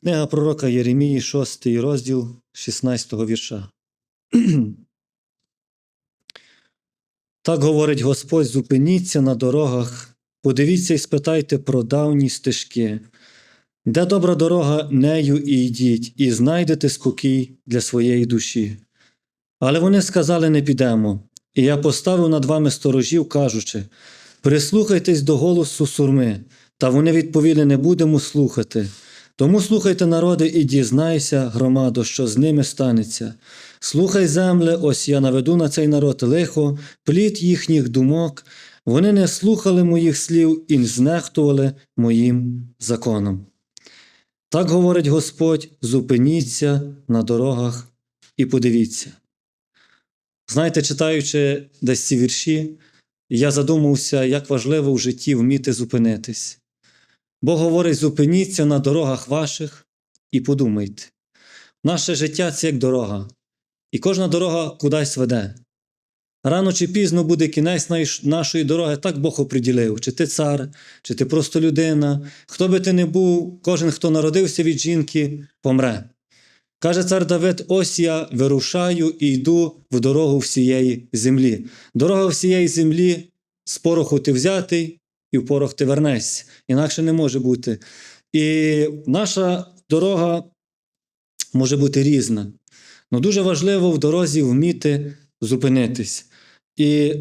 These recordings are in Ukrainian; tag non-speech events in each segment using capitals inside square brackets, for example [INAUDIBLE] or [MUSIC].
Книга пророка Єремії, 6 розділ 16 вірша. [CLEARS THROAT] Так говорить Господь: зупиніться на дорогах, подивіться і спитайте про давні стежки. Де добра дорога, нею і йдіть, і знайдете спокій для своєї душі. Але вони сказали: не підемо. І я поставив над вами сторожів, кажучи: прислухайтесь до голосу сурми, та вони відповіли: не будемо слухати. Тому слухайте, народи, і дізнайся, громадо, що з ними станеться. Слухай, земле, ось я наведу на цей народ лихо, плід їхніх думок. Вони не слухали моїх слів і не знехтували моїм законом. Так говорить Господь: зупиніться на дорогах і подивіться. Знаєте, читаючи десь ці вірші, я задумався, як важливо в житті вміти зупинитись. Бог говорить: зупиніться на дорогах ваших і подумайте. Наше життя це як дорога, і кожна дорога кудись веде. Рано чи пізно буде кінець нашої дороги, так Бог оприділив, чи ти цар, чи ти просто людина, хто би ти не був, кожен, хто народився від жінки, помре. Каже цар Давид: ось я вирушаю і йду в дорогу всієї землі. Дорога всієї землі з пороху ти взятий, і в порох ти вернешся. Інакше не може бути. І наша дорога може бути різна. Але дуже важливо в дорозі вміти зупинитись. І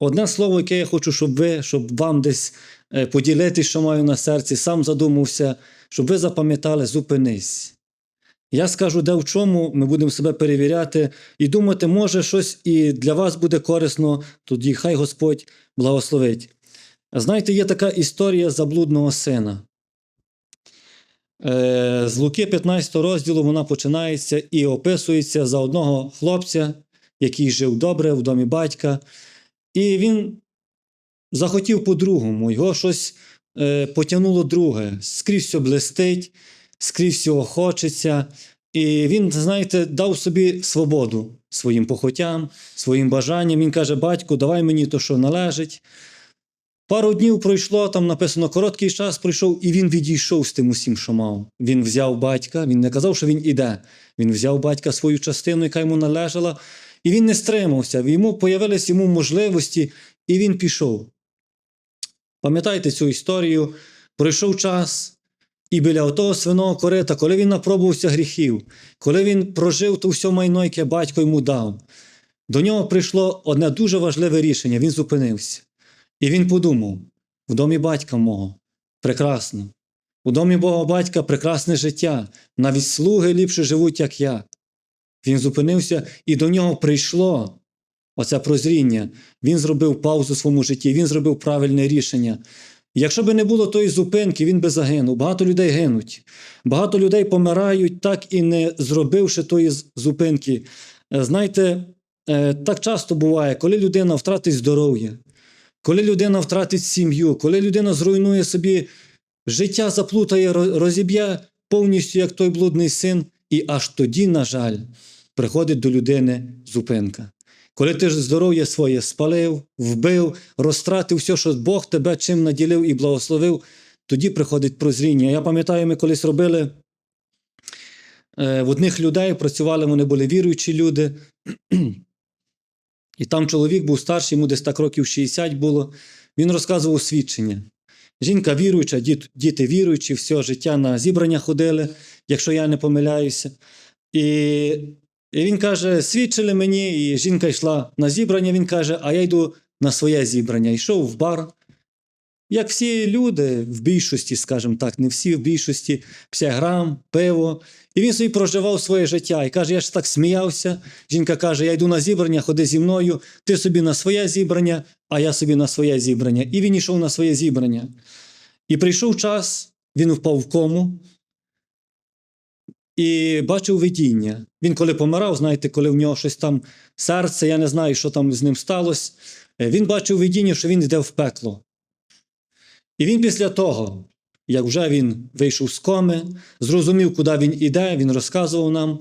одне слово, яке я хочу, щоб ви, щоб вам десь е, поділитись, що маю на серці, сам задумався, щоб ви запам'ятали, зупинись. Я скажу, де в чому ми будемо себе перевіряти і думати, може, щось і для вас буде корисно, тоді хай Господь благословить. Знаєте, є така історія заблудного сина. Е, З Луки 15 розділу вона починається і описується за одного хлопця, який жив добре в домі батька, і він захотів по-другому, його щось е, потягнуло друге, скрізь все блистить, скрізь всього хочеться. І він, знаєте, дав собі свободу своїм похотям, своїм бажанням. Він каже: Батьку, давай мені то, що належить. Пару днів пройшло, там написано короткий час пройшов, і він відійшов з тим усім, що мав. Він взяв батька, він не казав, що він іде. Він взяв батька свою частину, яка йому належала, і він не стримався. Йому появились йому можливості, і він пішов. Пам'ятаєте цю історію? Пройшов час, і біля того свиного корита, коли він напробувався гріхів, коли він прожив то все майно, яке батько йому дав, до нього прийшло одне дуже важливе рішення. Він зупинився. І він подумав: в домі батька мого прекрасно, у домі Бога батька прекрасне життя, навіть слуги ліпше живуть, як я. Він зупинився, і до нього прийшло оце прозріння. Він зробив паузу в своєму житті, він зробив правильне рішення. Якщо би не було тої зупинки, він би загинув. Багато людей гинуть. Багато людей помирають, так і не зробивши тої зупинки. Е, Знаєте, е, так часто буває, коли людина втратить здоров'я, коли людина втратить сім'ю, коли людина зруйнує собі життя, заплутає, розіб'є повністю, як той блудний син, і аж тоді, на жаль, приходить до людини зупинка. Коли ти ж здоров'я своє спалив, вбив, розтратив все, що Бог тебе чим наділив і благословив, тоді приходить прозріння. Я пам'ятаю, ми колись робили е, в одних людей, працювали, вони були віруючі люди. І там чоловік був старший, йому десь так років 60 було. Він розказував свідчення. Жінка віруюча, діт- діти віруючі, все життя на зібрання ходили, якщо я не помиляюся. І, і він каже: свідчили мені, і жінка йшла на зібрання. Він каже, а я йду на своє зібрання. Йшов в бар. Як всі люди в більшості, скажімо так, не всі в більшості, 50 грам, пиво. І він собі проживав своє життя. І каже, я ж так сміявся. Жінка каже: Я йду на зібрання, ходи зі мною, ти собі на своє зібрання, а я собі на своє зібрання. І він йшов на своє зібрання. І прийшов час, він впав в кому і бачив видіння. Він коли помирав, знаєте, коли в нього щось там серце, я не знаю, що там з ним сталося. е, Він бачив видіння, що він йде в пекло. І він після того, як вже він вийшов з коми, зрозумів, куди він іде, він розказував нам.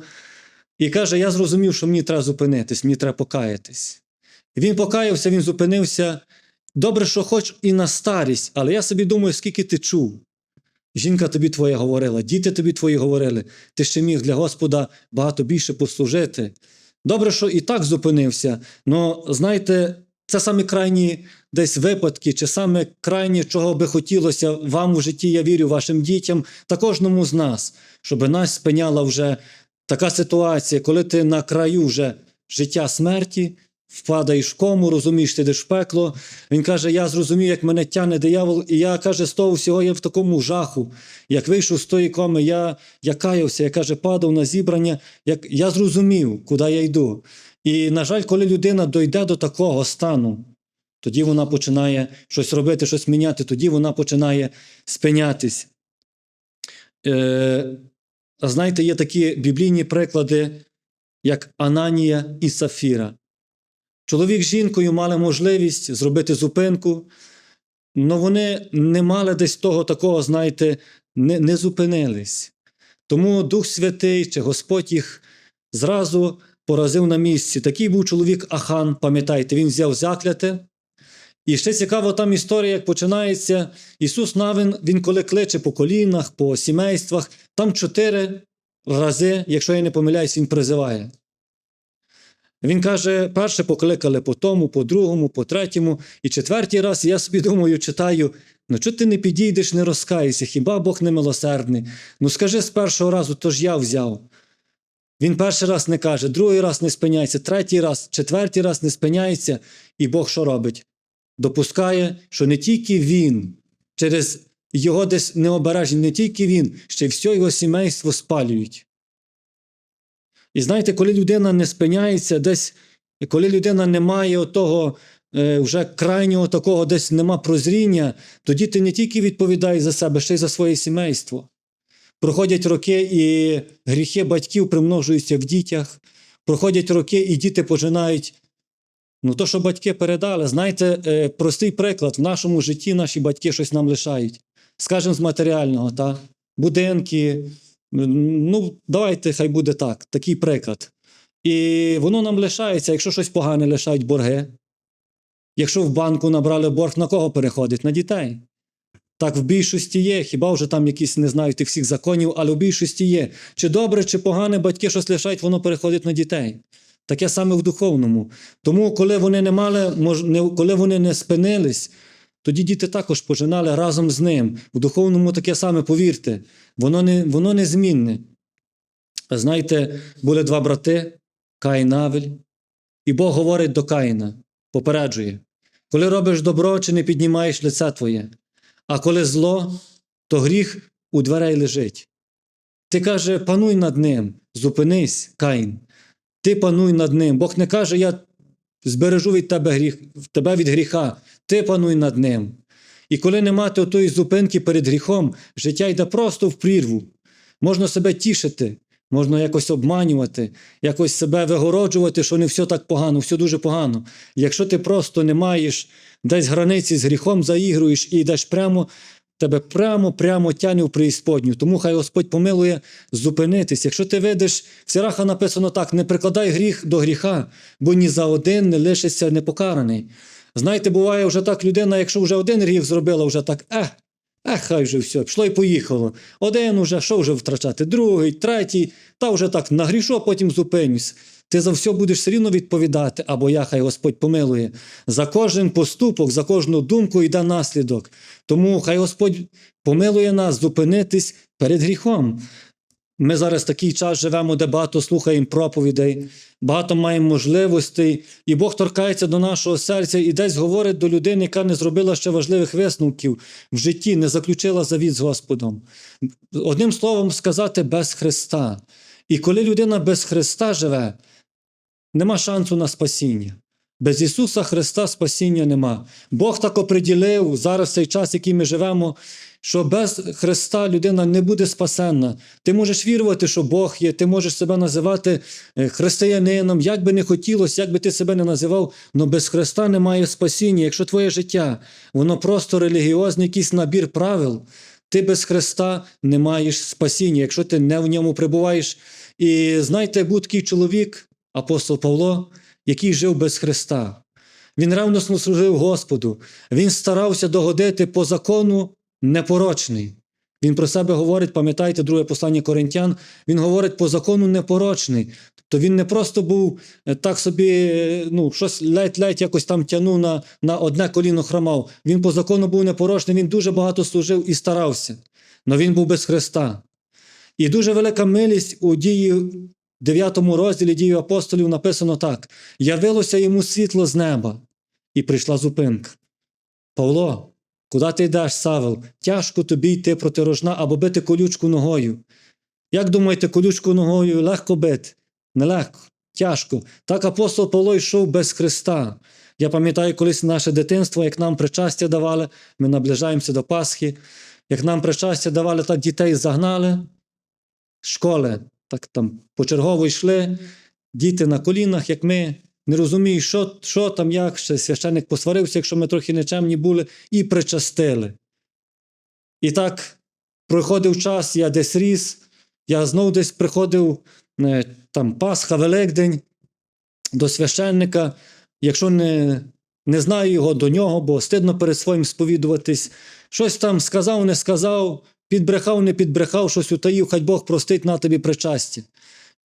І каже: Я зрозумів, що мені треба зупинитись, мені треба покаятись. І він покаявся, він зупинився. Добре, що хоч і на старість, але я собі думаю, скільки ти чув. Жінка тобі твоя говорила, діти тобі твої говорили, ти ще міг для Господа багато більше послужити. Добре, що і так зупинився, але знаєте, це самі крайні десь випадки, чи саме крайні, чого би хотілося вам у житті, я вірю, вашим дітям та кожному з нас, щоб нас спиняла вже така ситуація, коли ти на краю вже життя смерті, впадаєш в кому, розумієш, ти йдеш в пекло. Він каже: Я зрозумів, як мене тяне диявол, і я каже, з того всього я в такому жаху. Як вийшов з тої коми, я, я каявся, я каже, падав на зібрання, як я зрозумів, куди я йду. І, на жаль, коли людина дойде до такого стану, тоді вона починає щось робити, щось міняти, тоді вона починає спинятись. Е, знаєте, є такі біблійні приклади, як Ананія і Сафіра. Чоловік з жінкою мали можливість зробити зупинку, але вони не мали десь того такого, знаєте, не, не зупинились. Тому Дух Святий чи Господь їх зразу поразив на місці. Такий був чоловік Ахан, пам'ятаєте, він взяв закляте. І ще цікаво там історія, як починається. Ісус Навин, він коли кличе по колінах, по сімействах, там чотири рази, якщо я не помиляюсь, він призиває. Він каже: перше покликали по тому, по другому, по третьому, і четвертий раз я собі думаю, читаю: ну чого ти не підійдеш, не розкаєшся, хіба Бог не милосердний? Ну скажи з першого разу, то ж я взяв. Він перший раз не каже, другий раз не спиняється, третій раз, четвертий раз не спиняється, і Бог що робить? Допускає, що не тільки він, через його десь необережність, не тільки він, ще й все його сімейство спалюють. І знаєте, коли людина не спиняється, десь, коли людина не має того е, вже крайнього такого, десь нема прозріння, тоді ти не тільки відповідаєш за себе, ще й за своє сімейство. Проходять роки, і гріхи батьків примножуються в дітях. Проходять роки, і діти починають. Ну, то, що батьки передали, знаєте, е, простий приклад, в нашому житті наші батьки щось нам лишають. Скажемо, з матеріального, та? будинки. Ну, давайте, хай буде так, такий приклад. І воно нам лишається, якщо щось погане лишають борги. Якщо в банку набрали борг, на кого переходить? На дітей. Так в більшості є, хіба вже там якісь не знаю тих всіх законів, але в більшості є. Чи добре, чи погане батьки щось лишають, воно переходить на дітей. Таке саме в духовному. Тому, коли вони не мали, коли вони не спинились, тоді діти також починали разом з ним. В духовному таке саме, повірте, воно не, воно незмінне. Знаєте, були два брати, Каїн Авель, і Бог говорить до Каїна, попереджує: коли робиш добро, чи не піднімаєш лице твоє, а коли зло, то гріх у дверей лежить. Ти каже, пануй над ним, зупинись, Каїн. Ти пануй над ним. Бог не каже, я збережу від тебе гріх, тебе від гріха, ти пануй над ним. І коли не мати отої зупинки перед гріхом, життя йде просто в прірву. Можна себе тішити, можна якось обманювати, якось себе вигороджувати, що не все так погано, все дуже погано. Якщо ти просто не маєш десь границі з гріхом, заігруєш і йдеш прямо, тебе прямо-прямо тяне в преісподню. Тому хай Господь помилує зупинитись. Якщо ти видиш, в Сираха написано так: не прикладай гріх до гріха, бо ні за один не лишишся непокараний. Знаєте, буває вже так людина, якщо вже один гріх зробила, вже так, ех, ех, хай вже все, пішло і поїхало. Один уже, що вже втрачати, другий, третій, та вже так нагрішу, а потім зупинюсь. Ти за все будеш все рівно відповідати, або я, хай Господь помилує. За кожен поступок, за кожну думку йде наслідок. Тому хай Господь помилує нас зупинитись перед гріхом. Ми зараз такий час живемо, де багато слухаємо проповідей, багато маємо можливостей, і Бог торкається до нашого серця і десь говорить до людини, яка не зробила ще важливих висновків в житті, не заключила завіт з Господом. Одним словом сказати, без Христа. І коли людина без Христа живе, нема шансу на спасіння. Без Ісуса Христа спасіння нема. Бог так оприділив зараз цей час, який ми живемо, що без Христа людина не буде спасенна. Ти можеш вірувати, що Бог є, ти можеш себе називати е, християнином, як би не хотілося, як би ти себе не називав, але без Христа немає спасіння. Якщо твоє життя, воно просто релігіозний якийсь набір правил, ти без Христа не маєш спасіння, якщо ти не в ньому прибуваєш. І знаєте, був такий чоловік, апостол Павло, який жив без Христа. Він ревносно служив Господу, він старався догодити по закону непорочний. Він про себе говорить, пам'ятаєте, друге послання Коринтян, він говорить по закону непорочний. Тобто він не просто був е, так собі, е, ну, щось ледь-ледь якось там тягнув на, на одне коліно хромав. Він по закону був непорочний, він дуже багато служив і старався. але він був без Христа. І дуже велика милість у дії 9 розділі дії апостолів написано так: явилося йому світло з неба, і прийшла зупинка. Павло, куди ти йдеш, Савел? Тяжко тобі йти проти рожна або бити колючку ногою. Як думаєте, колючку ногою легко бити? Нелегко, тяжко. Так апостол Павло йшов без Христа. Я пам'ятаю колись наше дитинство, як нам причастя давали, ми наближаємося до Пасхи, як нам причастя давали, так дітей загнали школи, так там почергово йшли, діти на колінах, як ми, не розуміють, що, що там, як ще священник посварився, якщо ми трохи нечемні були, і причастили. І так проходив час, я десь ріс, я знов десь приходив е, там Пасха, Великдень до священника, якщо не, не знаю його до нього, бо стидно перед своїм сповідуватись, щось там сказав, не сказав, підбрехав, не підбрехав, щось утаїв, хай Бог простить на тобі причастя.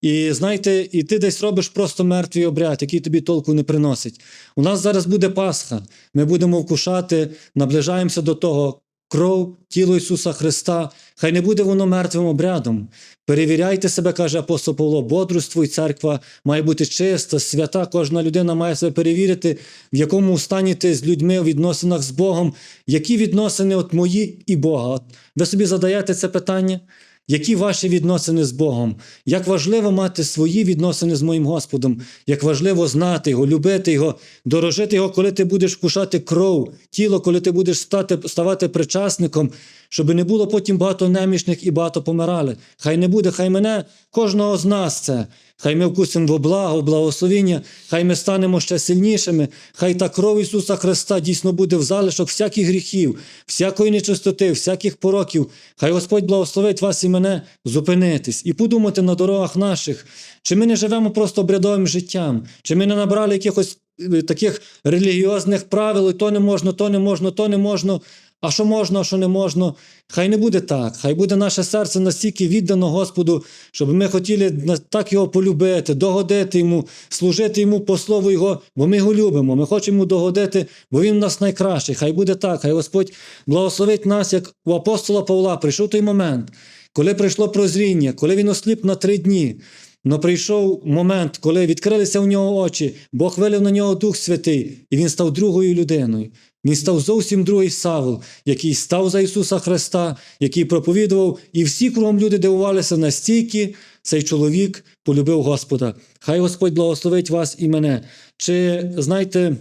І знаєте, і ти десь робиш просто мертвий обряд, який тобі толку не приносить. У нас зараз буде Пасха. Ми будемо вкушати, наближаємося до того кров, тіло Ісуса Христа. Хай не буде воно мертвим обрядом. Перевіряйте себе, каже апостол Павло, бодрствуй, церква має бути чиста, свята. Кожна людина має себе перевірити, в якому стані ти з людьми у відносинах з Богом, які відносини от мої і Бога. Ви собі задаєте це питання? Які ваші відносини з Богом? Як важливо мати свої відносини з моїм Господом, як важливо знати Його, любити Його, дорожити Його, коли ти будеш вкушати кров, тіло, коли ти будеш стати, ставати причасником, щоб не було потім багато немічних і багато помирали. Хай не буде, хай мене, кожного з нас це. Хай ми вкусимо в благословіння, хай ми станемо ще сильнішими, хай та кров Ісуса Христа дійсно буде в залишок всяких гріхів, всякої нечистоти, всяких пороків. Хай Господь благословить вас і мене зупинитись і подумати на дорогах наших, чи ми не живемо просто обрядовим життям, чи ми не набрали якихось е, таких релігіозних правил, і то не можна, то не можна, то не можна. А що можна, а що не можна, хай не буде так. Хай буде наше серце настільки віддано Господу, щоб ми хотіли так його полюбити, догодити йому, служити йому по слову Його, бо ми його любимо. Ми хочемо догодити, бо він в нас найкращий. Хай буде так. Хай Господь благословить нас, як у апостола Павла прийшов той момент, коли прийшло прозріння, коли він осліп на три дні. Но прийшов момент, коли відкрилися у нього очі, Бог вилив на нього Дух Святий, і він став другою людиною. Він став зовсім другий Савл, який став за Ісуса Христа, який проповідував, і всі кругом люди дивувалися настільки, цей чоловік полюбив Господа. Хай Господь благословить вас і мене. Чи знаєте,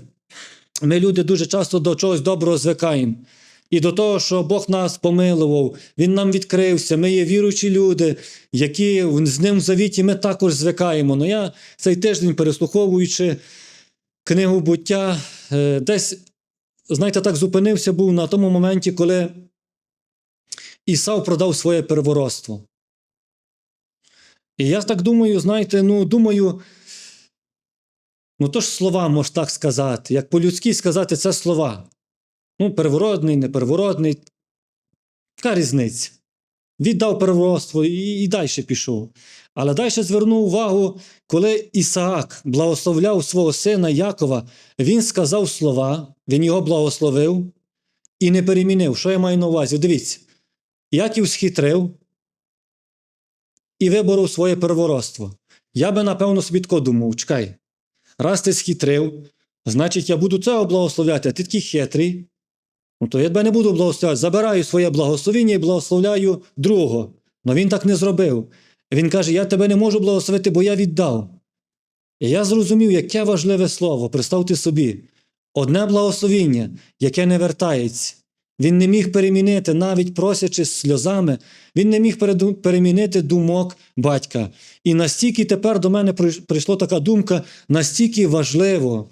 ми люди дуже часто до чогось доброго звикаємо. І до того, що Бог нас помилував, Він нам відкрився, ми є віруючі люди, які з ним в завіті ми також звикаємо. Ну я цей тиждень, переслуховуючи книгу буття, е, десь, знаєте, так зупинився був на тому моменті, коли Ісав продав своє первородство. І я так думаю, знаєте, ну думаю, ну то ж слова можна так сказати, як по-людськи сказати, це слова. Ну, первородний, непервородний. Яка різниця? Віддав первородство і, і далі пішов. Але далі звернув увагу, коли Ісаак благословляв свого сина Якова, він сказав слова, він його благословив і не перемінив. Що я маю на увазі? Дивіться, Яків схитрив і виборов своє первородство. Я би, напевно, собі тако думав, чекай, раз ти схитрив, значить, я буду цього благословляти, а ти такий хитрий. Ну, то я тебе не буду благословляти. Забираю своє благословіння і благословляю другого. Но він так не зробив. Він каже: Я тебе не можу благословити, бо я віддав. І я зрозумів, яке важливе слово. Представте собі, одне благословіння, яке не вертається. Він не міг перемінити, навіть просячи сльозами, він не міг перемінити думок батька. І настільки тепер до мене прийшла така думка, настільки важливо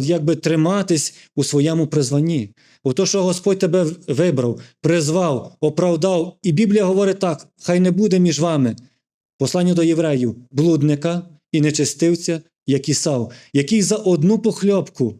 якби триматись у своєму призванні. У то, що Господь тебе вибрав, призвав, оправдав. І Біблія говорить так: хай не буде між вами послання до євреїв, блудника і нечистивця, як Ісав, який за одну похльопку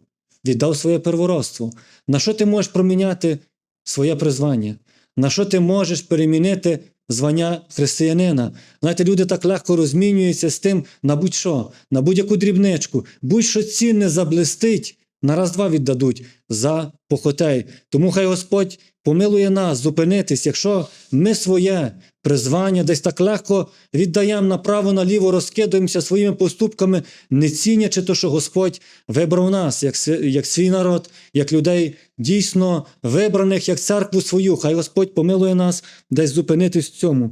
віддав своє первородство. На що ти можеш проміняти своє призвання? На що ти можеш перемінити звання християнина. Знаєте, люди так легко розмінюються з тим на будь-що, на будь-яку дрібничку, будь-що цінне заблистить, на раз-два віддадуть за похотей. Тому хай Господь помилує нас зупинитись, якщо ми своє призвання десь так легко віддаємо направо-наліво, розкидаємося своїми поступками, не цінячи то, що Господь вибрав нас, як, як свій народ, як людей дійсно вибраних, як церкву свою. Хай Господь помилує нас десь зупинитись в цьому.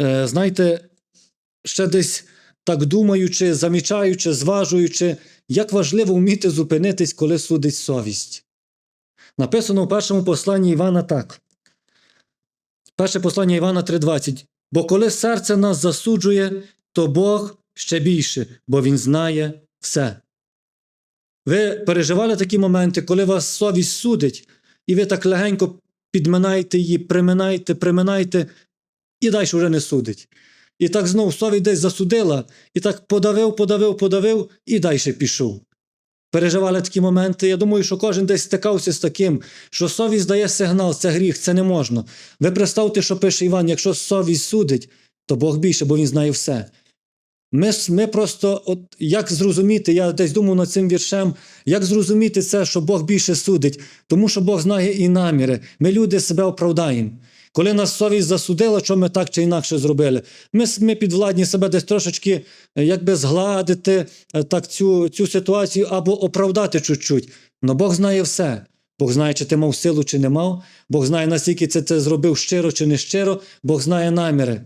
Е, знаєте, ще десь так думаючи, замічаючи, зважуючи, як важливо вміти зупинитись, коли судить совість. Написано в першому посланні Івана так. Перше послання Івана 3:20. Бо коли серце нас засуджує, то Бог ще більше, бо Він знає все. Ви переживали такі моменти, коли вас совість судить, і ви так легенько підминаєте її, приминаєте, приминаєте, і далі вже не судить. І так знов совість десь засудила, і так подавив, подавив, подавив, і далі пішов. Переживали такі моменти. Я думаю, що кожен десь стикався з таким, що совість дає сигнал, це гріх, це не можна. Ви представте, що пише Іван, якщо совість судить, то Бог більше, бо він знає все. Ми, ми просто, от як зрозуміти, я десь думав над цим віршем, як зрозуміти це, що Бог більше судить, тому що Бог знає і наміри. Ми люди себе оправдаємо. Коли нас совість засудила, що ми так чи інакше зробили, ми, ми підвладні себе десь трошечки е, якби згладити е, так цю, цю ситуацію або оправдати чуть-чуть. Но Бог знає все. Бог знає, чи ти мав силу, чи не мав. Бог знає, наскільки це, це зробив щиро чи не щиро. Бог знає наміри.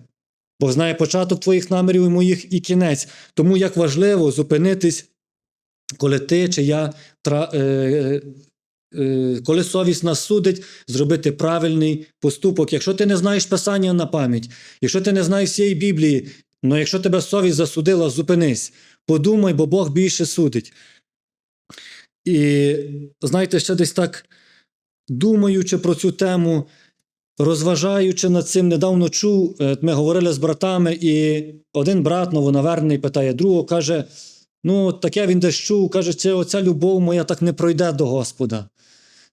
Бог знає початок твоїх намірів і моїх і кінець. Тому як важливо зупинитись, коли ти чи я е, коли совість нас судить, зробити правильний поступок. Якщо ти не знаєш писання на пам'ять, якщо ти не знаєш всієї Біблії, ну якщо тебе совість засудила, зупинись, подумай, бо Бог більше судить. І знаєте, ще десь так думаючи про цю тему, розважаючи над цим, недавно чув, е, ми говорили з братами, і один брат новонавернений питає другого, каже: ну, таке він десь чув, каже, чи оця любов моя так не пройде до Господа.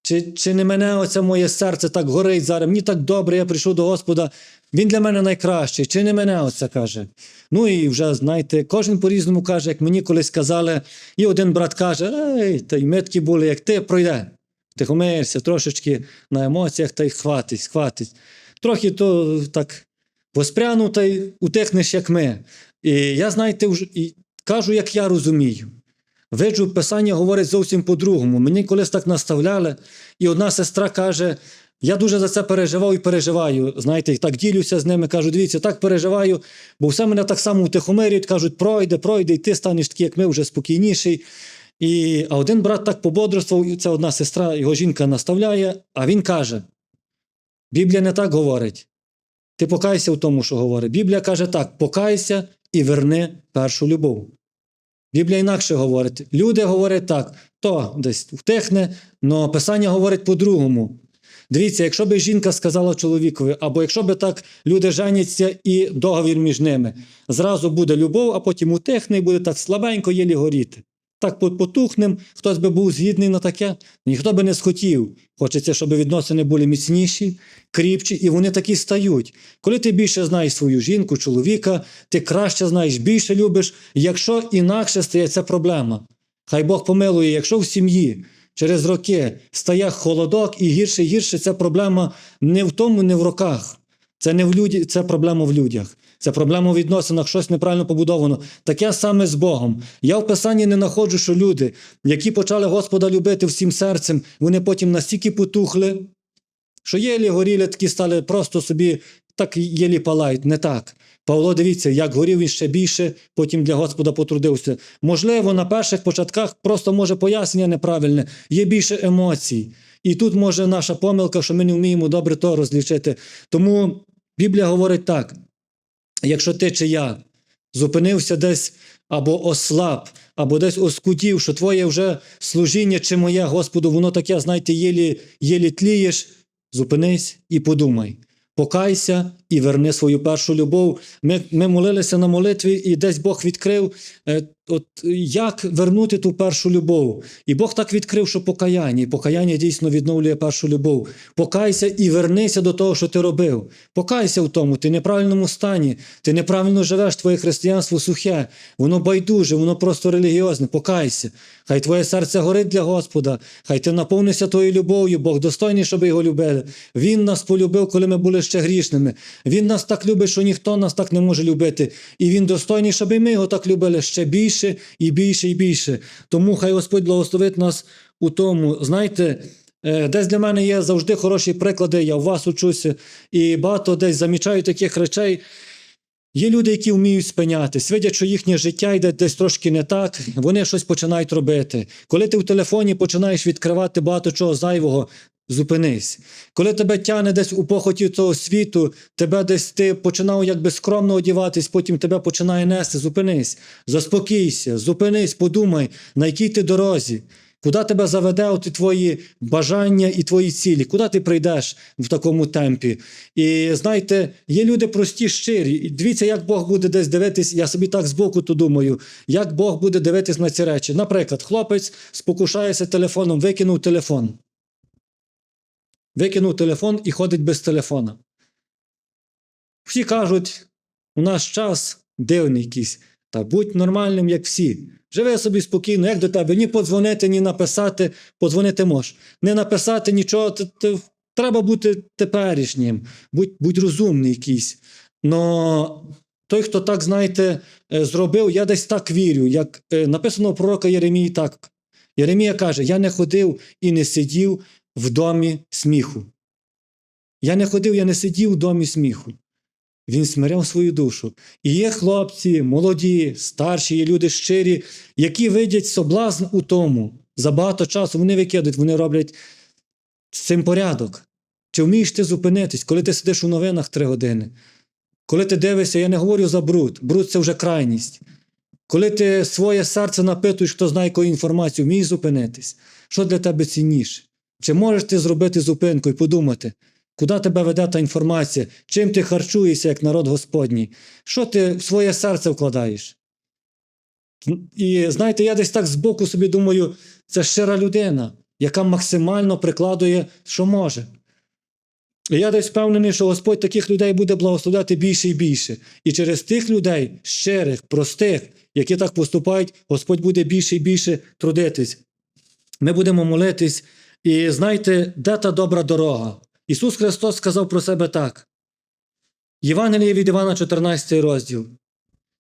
Чи, чи не мене оце моє серце так горить зараз? Мені так добре, я прийшов до Господа, він для мене найкращий, чи не мене оце каже. Ну і вже, знаєте, кожен по-різному каже, як мені колись казали, і один брат каже, ей, та й ми такі були, як ти, пройде. Тихомирся, трошечки на емоціях, та й хватить, хватить. Трохи то так воспрянув, та й утихнеш, як ми. І я, знаєте, вже, і кажу, як я розумію. Виджу, писання говорить зовсім по-другому. Мені колись так наставляли, і одна сестра каже: я дуже за це переживав і переживаю. Знаєте, так ділюся з ними, кажу, дивіться, так переживаю, бо все мене так само утихомирюють, кажуть, пройде, пройде, і ти станеш такий, як ми, вже спокійніший. І, а один брат так пободрствував, це одна сестра, його жінка наставляє, а він каже: Біблія не так говорить. Ти покайся в тому, що говорить. Біблія каже так: покайся і верни першу любов. Біблія інакше говорить. Люди говорять так, то десь втихне, але Писання говорить по-другому. Дивіться, якщо би жінка сказала чоловікові, або якщо би так люди женяться і договір між ними, зразу буде любов, а потім утихне і буде так слабенько єлі горіти. Так по- потухнем, хтось би був згідний на таке, ніхто би не схотів. Хочеться, щоб відносини були міцніші, кріпчі, і вони такі стають. Коли ти більше знаєш свою жінку, чоловіка, ти краще знаєш, більше любиш. Якщо інакше стає це проблема. Хай Бог помилує, якщо в сім'ї через роки стає холодок і гірше, гірше, це проблема не в тому, не в роках. Це не в люді, це проблема в людях. Це проблема в відносинах, щось неправильно побудовано. Таке саме з Богом. Я в Писанні не знаходжу, що люди, які почали Господа любити всім серцем, вони потім настільки потухли, що єлі горіли, такі стали просто собі так єлі палають. Не так. Павло, дивіться, як горів він ще більше, потім для Господа потрудився. Можливо, на перших початках просто може пояснення неправильне, є більше емоцій. І тут може наша помилка, що ми не вміємо добре то розлічити. Тому Біблія говорить так: якщо ти чи я зупинився десь або ослаб, або десь оскудів, що твоє вже служіння чи моє, Господу, воно таке, знаєте, єлі, єлі тлієш, зупинись і подумай. Покайся і верни свою першу любов. Ми, ми молилися на молитві, і десь Бог відкрив е, от як вернути ту першу любов. І Бог так відкрив, що покаяння, і покаяння дійсно відновлює першу любов. Покайся і вернися до того, що ти робив. Покайся в тому, ти в неправильному стані, ти неправильно живеш, твоє християнство сухе, воно байдуже, воно просто релігіозне. Покайся. Хай твоє серце горить для Господа, хай ти наповнишся тою любов'ю, Бог достойний, щоб його любили. Він нас полюбив, коли ми були ще грішними. Він нас так любить, що ніхто нас так не може любити. І він достойний, щоб і ми його так любили ще більше і більше і більше. Тому хай Господь благословить нас у тому. Знаєте, е, десь для мене є завжди хороші приклади, я у вас учуся, і багато десь замічаю таких речей. Є люди, які вміють спинятись, видять, що їхнє життя йде десь трошки не так, вони щось починають робити. Коли ти в телефоні починаєш відкривати багато чого зайвого, зупинись. Коли тебе тягне десь у похоті цього світу, тебе десь ти починав якби скромно одіватись, потім тебе починає нести, зупинись, заспокійся, зупинись, подумай, на якій ти дорозі. Куди тебе заведе от твої бажання і твої цілі? Куди ти прийдеш в такому темпі? І знаєте, є люди прості, щирі. І дивіться, як Бог буде десь дивитись. Я собі так збоку то думаю, як Бог буде дивитись на ці речі. Наприклад, хлопець спокушається телефоном, викинув телефон. Викинув телефон і ходить без телефона. Всі кажуть, у наш час дивний якийсь. Та будь нормальним, як всі. Живи собі спокійно, як до тебе, ні подзвонити, ні написати, подзвонити можеш. Не написати нічого, т- т- треба бути теперішнім, будь, будь розумний якийсь. Но той, хто так, знаєте, е, зробив, я десь так вірю, як е, написано у пророка Єремії так. Єремія каже: Я не ходив і не сидів в домі сміху. Я не ходив, я не сидів в домі сміху. Він смиряв свою душу. І є хлопці, молоді, старші, є люди щирі, які видять соблазн у тому. За багато часу вони викидають, вони роблять з цим порядок. Чи вмієш ти зупинитись, коли ти сидиш у новинах три години? Коли ти дивишся, я не говорю за бруд. Бруд це вже крайність. Коли ти своє серце напитуєш, хто знає яку інформацію, вмієш зупинитись. Що для тебе цінніше? Чи можеш ти зробити зупинку і подумати, куди тебе веде та інформація, чим ти харчуєшся як народ Господній? Що ти в своє серце вкладаєш? І знаєте, я десь так збоку собі думаю, це щира людина, яка максимально прикладує, що може. І я десь впевнений, що Господь таких людей буде благословляти більше і більше. І через тих людей, щирих, простих, які так поступають, Господь буде більше і більше трудитись. Ми будемо молитись. І знаєте, де та добра дорога? Ісус Христос сказав про себе так. Євангеліє від Івана, 14 розділ.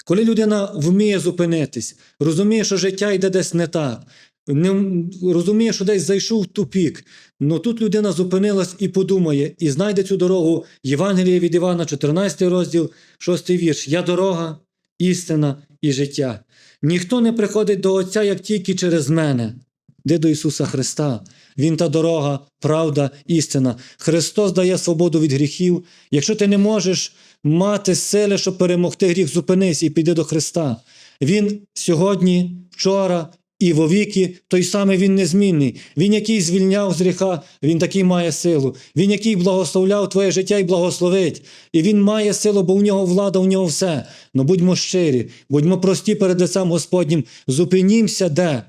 Коли людина вміє зупинитись, розуміє, що життя йде десь не так, не, розуміє, що десь зайшов в тупік, ну тут людина зупинилась і подумає, і знайде цю дорогу Євангеліє від Івана, 14 розділ, 6 вірш. Я дорога, істина і життя. Ніхто не приходить до Отця, як тільки через мене. Де до Ісуса Христа. Він та дорога, правда, істина. Христос дає свободу від гріхів. Якщо ти не можеш мати сили, щоб перемогти гріх, зупинись і піди до Христа. Він сьогодні, вчора і вовіки той самий він незмінний. Він, який звільняв з гріха, він такий має силу. Він, який благословляв твоє життя і благословить. І він має силу, бо у нього влада, у нього все. Ну будьмо щирі, будьмо прості перед лицем Господнім. Зупинімося де?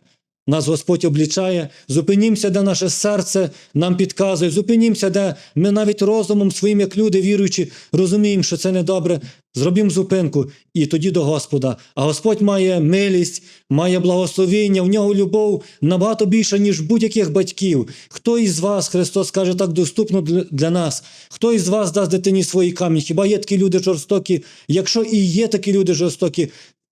Нас Господь облічає, зупинімося, де наше серце нам підказує, зупинімося, де ми навіть розумом своїм, як люди віруючі, розуміємо, що це недобре. Зробімо зупинку і тоді до Господа. А Господь має милість, має благословіння, в нього любов набагато більша, ніж будь-яких батьків. Хто із вас, Христос каже, так доступно для- нас? Хто із вас дасть дитині свої камні? Хіба є такі люди жорстокі? Якщо і є такі люди жорстокі,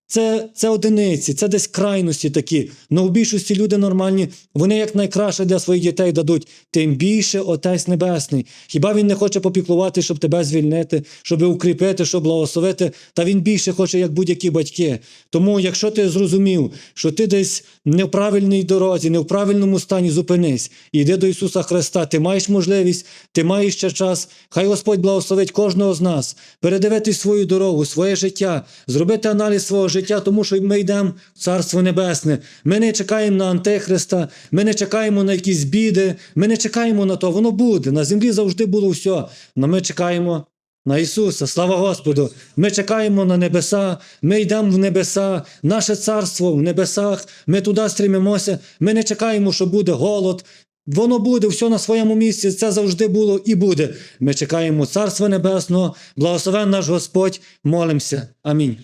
це, це одиниці, це десь крайності такі. Но в більшості люди нормальні, вони як найкраще для своїх дітей дадуть, тим більше Отець Небесний. Хіба він не хоче попіклувати, щоб тебе звільнити, щоб укріпити, щоб благословити, та він більше хоче, як будь-які батьки. Тому, якщо ти зрозумів, що ти десь не в правильній дорозі, не в правильному стані, зупинись і йди до Ісуса Христа. Ти маєш можливість, ти маєш ще час. Хай Господь благословить кожного з нас, передивитись свою дорогу, своє життя, зробити аналіз свого життя, тому що ми йдемо в Царство Небесне. Ми не чекаємо на Антихриста, ми не чекаємо на якісь біди, ми не чекаємо на то, воно буде. На землі завжди було все. Але ми чекаємо На Ісуса, слава Господу! Ми чекаємо на небеса, ми йдемо в небеса, наше царство в небесах, ми туди стрімимося, ми не чекаємо, що буде голод. Воно буде все на своєму місці, це завжди було і буде. Ми чекаємо Царства Небесного, благословен наш Господь, молимося. Амінь.